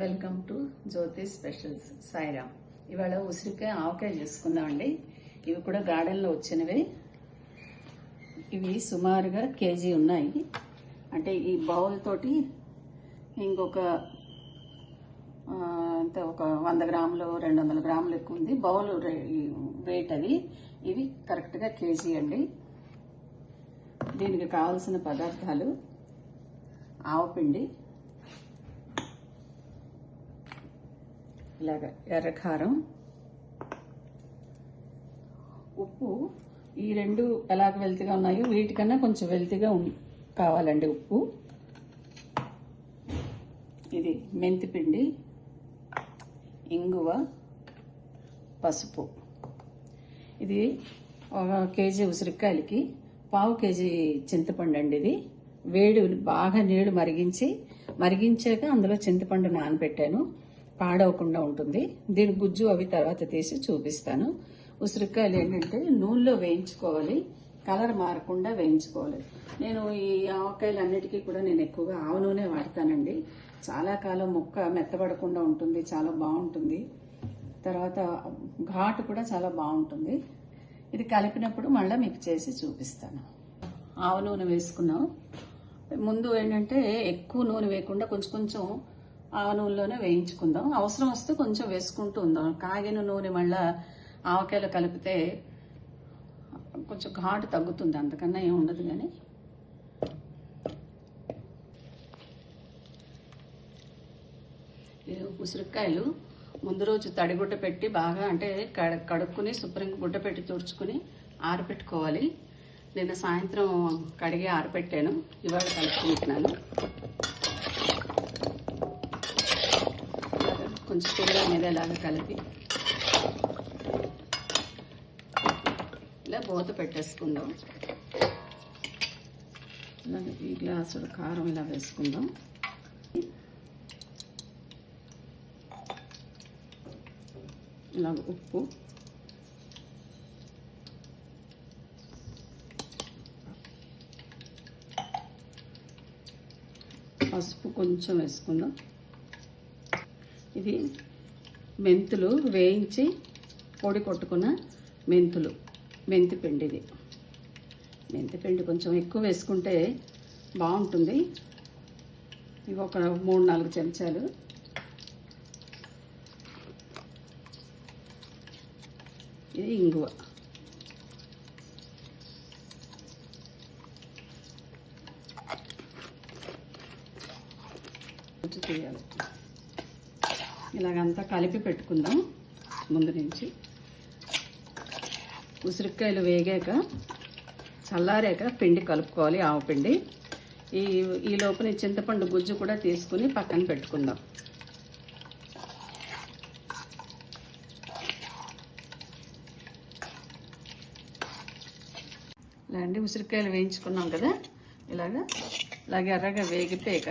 Welcome to Jyothi specials. Sairam. ఇవాళ ఉసిరికాయ ఆవకాయ చేసుకుందామండి ఇవి కూడా గార్డెన్లో వచ్చినవే. ఇవి సుమారుగా కేజీ ఉన్నాయి. అంటే ఈ బౌల్ తోటి ఇంకొక ఆ, ఒక వంద గ్రాములు రెండు వందల గ్రాములు ఎక్కువ ఉంది. బౌల్ వెయిట్ అది ఇవి కరెక్ట్గా కేజీ అండి. దీనికి కావాల్సిన పదార్థాలు ఆవపిండి ఇలాగ ఎర్రకారం ఉప్పు ఈ రెండు ఎలాగ వెల్తిగా ఉన్నాయో వీటికన్నా కొంచెం వెల్తిగా ఉం- కావాలండి ఉప్పు. ఇది మెంతిపిండి ఇంగువ పసుపు. ఇది ఒక కేజీ ఉసిరికాయలకి పావు కేజీ చింతపండు అండి ఇది. వేడి బాగా నీళ్ళు మరిగించి మరిగించాక అందులో చింతపండు నానబెట్టాను. పాడవకుండా ఉంటుంది. దీని గుజ్జు అవి తర్వాత తీసి చూపిస్తాను. ఉసిరికాయలు ఏంటంటే నూనెలో వేయించుకోవాలి. కలర్ మారకుండా వేయించుకోవాలి. నేను ఈ ఆవకాయలు అన్నిటికీ కూడా నేను ఎక్కువగా ఆవ నూనె వాడతానండి. చాలా కాలం ముక్క మెత్తబడకుండా ఉంటుంది చాలా బాగుంటుంది. తర్వాత ఘాటు కూడా చాలా బాగుంటుంది. ఇది కలిపినప్పుడు మళ్ళీ మీకు చేసి చూపిస్తాను. ఆవ నూనె వేసుకున్నాం. ముందు ఏంటంటే ఎక్కువ నూనె వేయకుండా కొంచెం కొంచెం ఆవ నూనెలోనే వేయించుకుందాం. అవసరం వస్తే కొంచెం వేసుకుంటూ ఉందాం. కాగిన నూనె మళ్ళీ ఆవకాయలు కలిపితే కొంచెం ఘాటు తగ్గుతుంది. అంతకన్నా ఏమి ఉండదు కానీ ఇది ఉసిరికాయలు. ముందు రోజు తడిగుడ్డ పెట్టి బాగా అంటే కడ కడుక్కుని శుభ్రంగా గుడ్డ పెట్టి తుడుచుకుని ఆరబెట్టుకోవాలి నిన్న సాయంత్రం కడిగి ఆరబెట్టాను ఇవాళ కలుపుకుంటున్నాను ఇలాగ కొంచెం పిల్లల మీద ఇలాగ కలిపి ఇలా మూత పెట్టేసుకుందాం. ఇలాగ ఈ గ్లాసుడు కారం ఇలా వేసుకుందాం. ఇలాగ ఉప్పు. పసుపు కొంచెం వేసుకుందాం. ఇది మెంతులు వేయించి పొడి కొట్టుకున్న మెంతులు మెంతి పిండి ఇది మెంతి పిండి కొంచెం ఎక్కువ వేసుకుంటే బాగుంటుంది. ఇవి ఒక మూడు నాలుగు చెంచాలు. ఇది ఇంగువ. చేయాలి తీయాలి. ఇలాగంతా కలిపి పెట్టుకుందాం ముందు నుంచి. ఉసిరికాయలు వేగాక చల్లారాక పిండి కలుపుకోవాలి ఆవు పిండి. ఈ ఈ లోపల చింతపండు గుజ్జు కూడా తీసుకుని పక్కన పెట్టుకుందాం. ఇలా అండి ఉసిరికాయలు వేయించుకున్నాం కదా? ఇలాగా? ఇలాగ ఎర్రగా వేగిపోయాక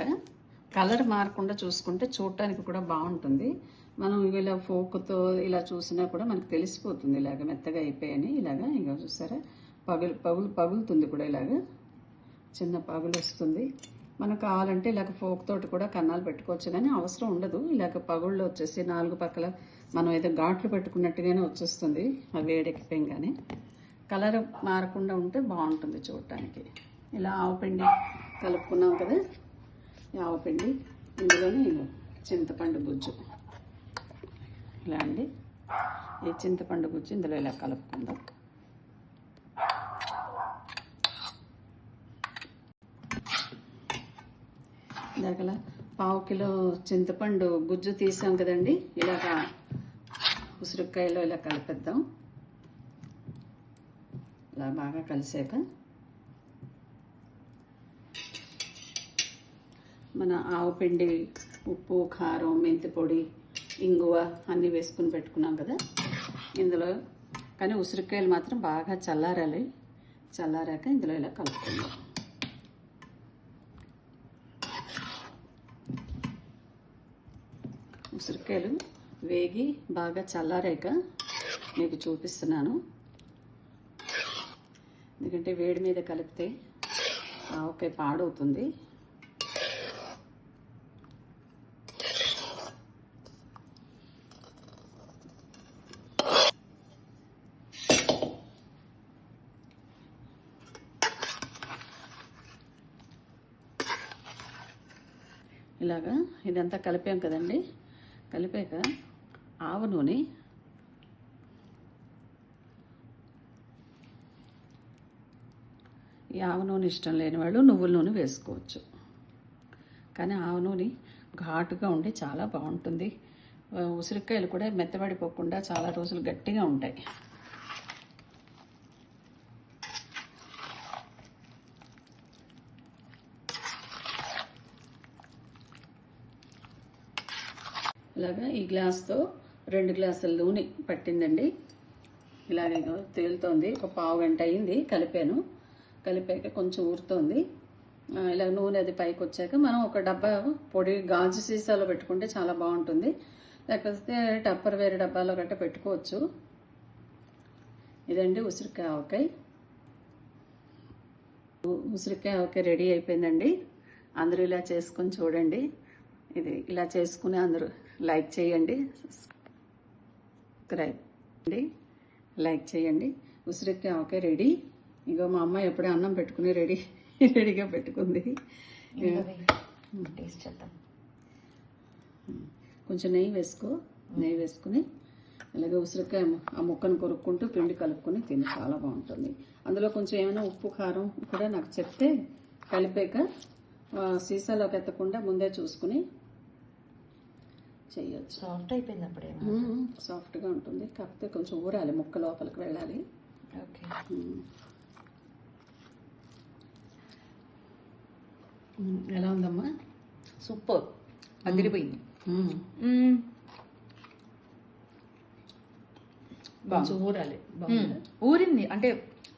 కలర్ మారకుండా చూసుకుంటే చూడటానికి కూడా బాగుంటుంది. మనం ఇలా ఫోక్తో ఇలా చూసినా కూడా మనకు తెలిసిపోతుంది ఇలాగ మెత్తగా అయిపోయాయని. ఇలాగ ఇంకా చూసారా? పగులు పగులు పగులుతుంది కూడా ఇలాగ. చిన్న పగులు వస్తుంది. మనకు కావాలంటే ఇలాగ ఫోక్ తోటి కూడా కన్నాలు పెట్టుకోవచ్చు కానీ అవసరం ఉండదు. ఇలాగ పగుళ్ళు వచ్చేసి నాలుగు పక్కల మనం ఏదో ఘాట్లు పెట్టుకున్నట్టుగానే వచ్చేస్తుంది. ఆ వేడెక్కిపోయంగానే కలర్ మారకుండా ఉంటే బాగుంటుంది చూడటానికి. ఇలా ఆవపిండి కలుపుకున్నాం కదా. ఆవపిండి ఇందులోనే చింతపండు గుజ్జు. ఇలా అండి. ఈ చింతపండు గుజ్జు ఇందులో ఇలా కలుపుకుందాం. ఇందాకలా పావు కిలో చింతపండు గుజ్జు తీసాం కదండి. ఇలాగ ఉసిరికాయలో ఇలా కలిపేద్దాం. ఇలా బాగా కలిసాక మన ఆవు పిండి ఉప్పు కారం మెంతి పొడి ఇంగువ అన్నీ వేసుకుని పెట్టుకున్నాం కదా. ఇందులో కానీ ఉసిరికాయలు మాత్రం బాగా చల్లారాలి. చల్లారాక ఇందులో ఇలా కలుపుకుందాం. ఉసిరికాయలు వేగి బాగా చల్లారాక మీకు చూపిస్తున్నాను. ఎందుకంటే వేడి మీద కలిపితే ఆవకాయ పాడవుతుంది. ఇలాగా ఇదంతా కలిపాం కదండి. కలిపాక ఆవ నూనె ఈ ఆవ నూనె ఇష్టం లేని వాళ్ళు నువ్వుల నూనె వేసుకోవచ్చు. కానీ ఆవ నూనె ఘాటుగా ఉండి చాలా బాగుంటుంది. ఉసిరికాయలు కూడా మెత్తబడిపోకుండా చాలా రోజులు గట్టిగా ఉంటాయి. ఇలాగా ఈ గ్లాస్తో రెండు గ్లాసుల నూనె పట్టిందండి. ఇలాగే తేలుతోంది. ఒక పావు గంట అయింది కలిపాను. కలిపాక కొంచెం ఊరుతోంది. ఇలా నూనె అది పైకి వచ్చాక మనం ఒక డబ్బా పొడి గాజు సీసాలో పెట్టుకుంటే చాలా బాగుంటుంది. లేకపోతే టప్పర్ వేరే డబ్బాలో గట్ట పెట్టుకోవచ్చు. ఇదండి ఉసిరికాయ ఆవకాయ. ఉసిరికాయ ఆవకాయ రెడీ అయిపోయిందండి. అందరూ ఇలా చేసుకొని చూడండి. ఇది ఇలా చేసుకుని అందరూ లైక్ చేయండి సబ్స్క్రైబ్ చేయండి లైక్ చేయండి. ఉసిరికాయ ఆవకాయ రెడీ. ఇగో మా అమ్మాయి ఎప్పుడే అన్నం పెట్టుకుని రెడీ రెడీగా పెట్టుకుంది. టేస్ట్ చేద్దాం. కొంచెం నెయ్యి వేసుకో నెయ్యి వేసుకుని అలాగే ఉసిరికాయ ఆ ముక్కను కొరుక్కుంటూ పిండి కలుపుకొని తిని చాలా బాగుంటుంది. అందులో కొంచెం ఏమైనా ఉప్పు కారం కూడా నాకు చెప్తే కలిపాక సీసాలోకి ఎత్తకుండా ముందే చూసుకుని చేయొచ్చు. సాఫ్ట్ అయిపోయింది అప్పుడే సాఫ్ట్గా ఉంటుంది. కాకపోతే కొంచెం ఊరాలి. ముక్క లోపలికి వెళ్ళాలి. ఓకే. ఎలా ఉందమ్మా? సూపర్. అదిరిపోయింది. ఊరాలి. ఊరింది. అంటే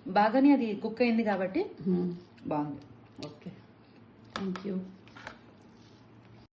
బాగానే అది కుక్ అయింది కాబట్టి. బాగుంది. ఓకే. Thank you